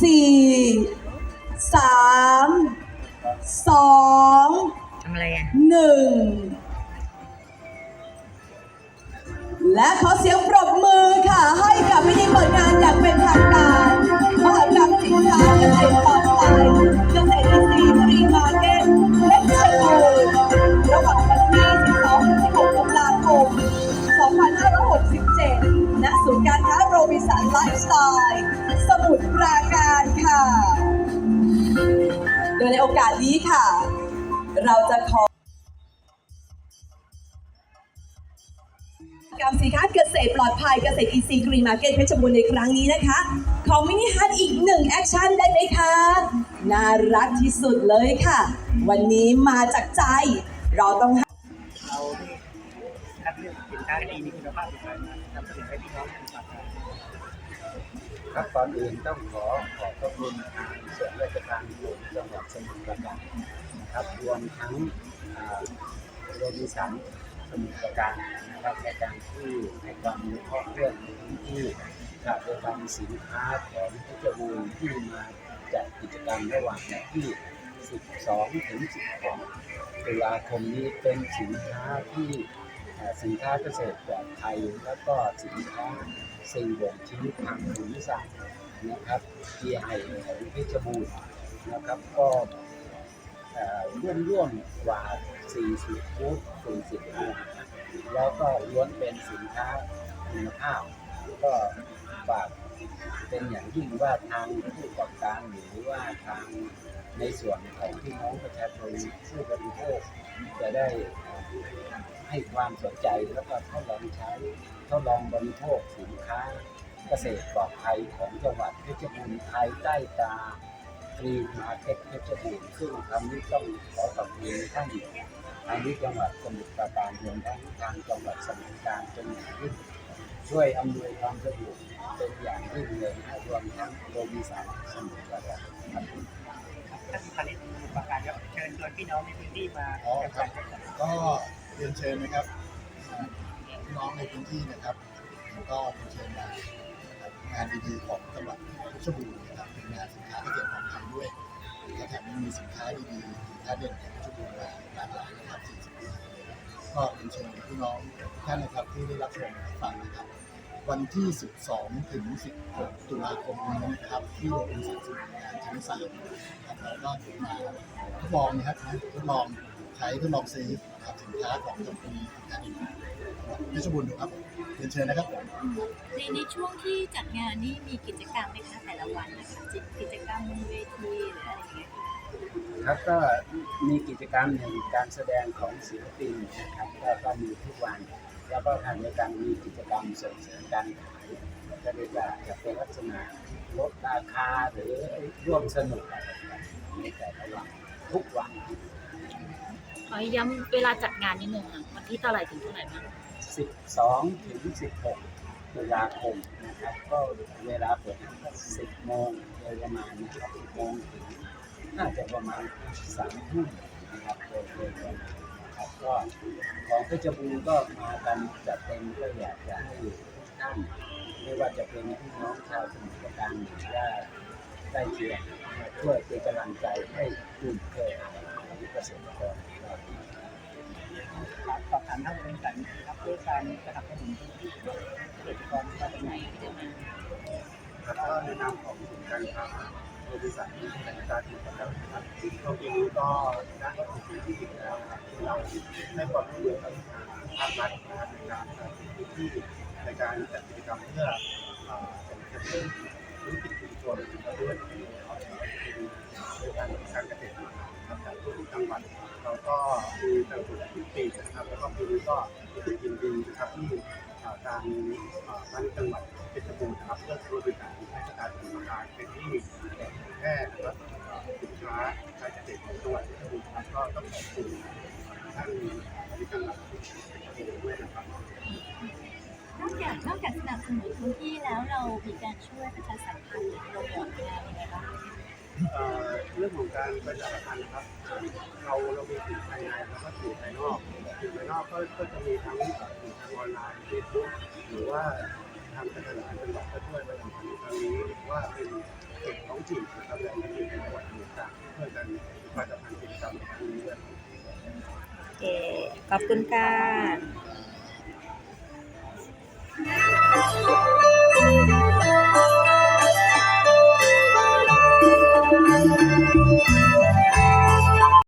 สี่สามสองทำอะไรอะหนึ่งและขอเสียงปรบมือค่ะ ให้กับพิธีเปิดงาน บิสันไลฟ์สไตล์สมุทรปราการค่ะ โดยในโอกาสนี้ค่ะ เราจะขอกรรสินค้าเกษตรปลอดภัยเกษตรอีซีกรีมาร์เก็ตเพชรบูรณ์ในครั้งนี้นะคะ ของมินิฮัทอีกหนึ่งแอคชั่นได้ไหมคะ น่ารักที่สุดเลยค่ะ วันนี้มาจากใจ เราต้องเราคัดเลือกสินค้าดีมีคุณภาพสินค้ามานำเสนอให้พี่น้อง ครับก่อนอื่นต้องขอขอบพระคุณทางส่วนราชการจังหวัดสมุทรปราการนะครับรวมทั้งโรบินสันสมุทรปราการนะครับในการที่ในความรู้ข้อเรื่องพื้นที่กับโดยการสินค้าของเพชรบูรณที่มาจัดกิจกรรมระหว่างวันที่ 12 ถึง16ตุลาคมนี้เป็นสินค้าที่ สินค้าเกษตรปลอดภัยแล้วก็สินค้าสิ่งบ่งชี้ทางภูมิศาสตร์นะครับ GI ของเพชรบูรณ์นะครับก็ร่วมร่วมกว่า 40บูธ40บูธแล้วก็ล้วนเป็นสินค้าคุณภาพ ก็ฝากเป็นอย่างยิ่งว่าทางผู้ประกอบการหรือว่าทาง ในส่วนของพี่น้องประชาชนผู้บริโภคจะได้ให้ความสนใจแล้วก็ทดลองใช้ทดลองบริโภคสินค้า เกษตรปลอดภัยของจังหวัดเพชรบูรณ์ภายใต้ตาฟรีมาร์เก็ตเพชรบูรณ์ซึ่งคำนี้ต้องขอขอบคุณท่านทางนี้จังหวัดสมุทรปราการรวมทั้งทางจังหวัดสมุทรปราการเป็นอย่างช่วยอำนวยความสะดวกเป็นอย่างยิ่งเลยนะรวมทั้งโรบินสันสมุทรปราการ พี่น้องในพื้นที่มาอ๋อจับครัจ่าบยจับจ่ายก็เรียนเชิญนะครับอ่าพี่น้องในพื้นที่นะครับแล้วก็เรียนเชิญมานะครับงานดีๆของจังหวัดเพชรบูรณ์นะครับเป็นงานสินค้าเกษตรปลอดภัยด้วยและแถมยังมีสินค้าดีๆสินค้าเด่นของเพชรบูรณ์มาหลากหลายนะครับ40ปีก็เรียนเชิญพี่น้องทุกท่านนะครับที่ได้รับชมรับฟังนะครับ วันที่ 12 ถึง 16 ตุลาคมนี้นะครับ ที่โรงเรียนสารสุขงานชั้นสามนะครับแล้วก็ถึงมาทดลองนะครับนะทดลองใช้ทดลองซื้อนะครับสินค้าของกัมพูสินค้าดีเพชรบูรณ์ดูครับเรียนเชิญนะครับผมในในช่วงที่จัดงานนี่มีกิจกรรมไหมคะแต่ละวันนะคะจิกิจกรรมบนเวทีหรืออะไรอย่างเงี้ย ครับก็มีกิจกรรมอย่างการแสดงของศิลปินนะครับก็ก็มีทุกวัน แล้วก็ทางในการมีกิจกรรมส่งเสริมการขายก็เรียกว่าจะเป็นลักษณะลดราคาหรือร่วมสนุกอะไรกันในแต่ละวันทุกวันขอย้ำเวลาจัดงานนิดนึงค่ะวันที่เท่าไหร่ถึงเท่าไหร่บ้าง12 ถึง 16ตุลาคมนะครับ ก็เวลาเปิดก็10โมงโดยประมาณนะครับ10โมงถึง น่าจะประมาณ3ทุ่มนะครับโดยโดยประมาณนะครับก็ของเพชรบูรณ์ก็มากันจัดเต็มก็อยากจะให้ทุกท่านไม่ว่าจะเป็นพี่น้องชาวสมุทรปราการหรือว่าใกล้เคียงมาช่วยเป็นกำลังใจให้กลุ่มเครือข่ายของเกษตรกรครับสอบถามท่านเป็นสันครับเพื่อการสนับสนุนพื้นที่เกษตรกรมาจากไหน ในนามของศูนย์การค้าบริษัทที่เป็นการติดต่อนะครับตรงนี้ก็ได้ก็ถึงปีที่แล้วนะครับเราให้ความร่วมมือกับภาครัฐนะครับในการจัดพื้นที่ในการจัดกิจกรรมเพื่อเอ่อเป็นกระตุ้นธุรกิจชุมชนประเทศโดยการการเกษตรนะครับจากทุกจังหวัดเราก็มีการฝึกทุกปีนะครับแล้วก็ปีนี้ก็รู้สึกยินดีนะครับที่ ทางเอ่อทางจังหวัดเพชรบูรณ์นะครับเลือกบริการราชการจังหวัดการเป็นที่แพร่นะครับสินค้าการเกษตรของจังหวัดเพชรบูรณ์ครับก็ต้องขอบคุณท่านอธิการหลักเพชรบูรณ์ด้วยนะครับนอกจากนอกจากสนับสนุนพื้นที่แล้วเรามีการช่วยประชาสัมพันธ์หรือโรโมทงานยังไงบ้าง เรื่องของการประชาสัมพันธ์นะครับ เราเรามีสื่อภายในแล้วก็สื่อภายนอกสื่อภายนอกก็ก็จะมีทั้งสื่อทางออนไลน์เฟซบุ๊กหรือว่าทางพัฒนาจังหวัดก็ช่วยมาทำครั้งนี้ว่าเป็นเด็กท้องถิ่นนะครับและนักเรียนในจังหวัดต่างๆช่วยกันมาจัดทำกิจกรรมครั้งนี้ด้วยโอเคขอบคุณค่ะ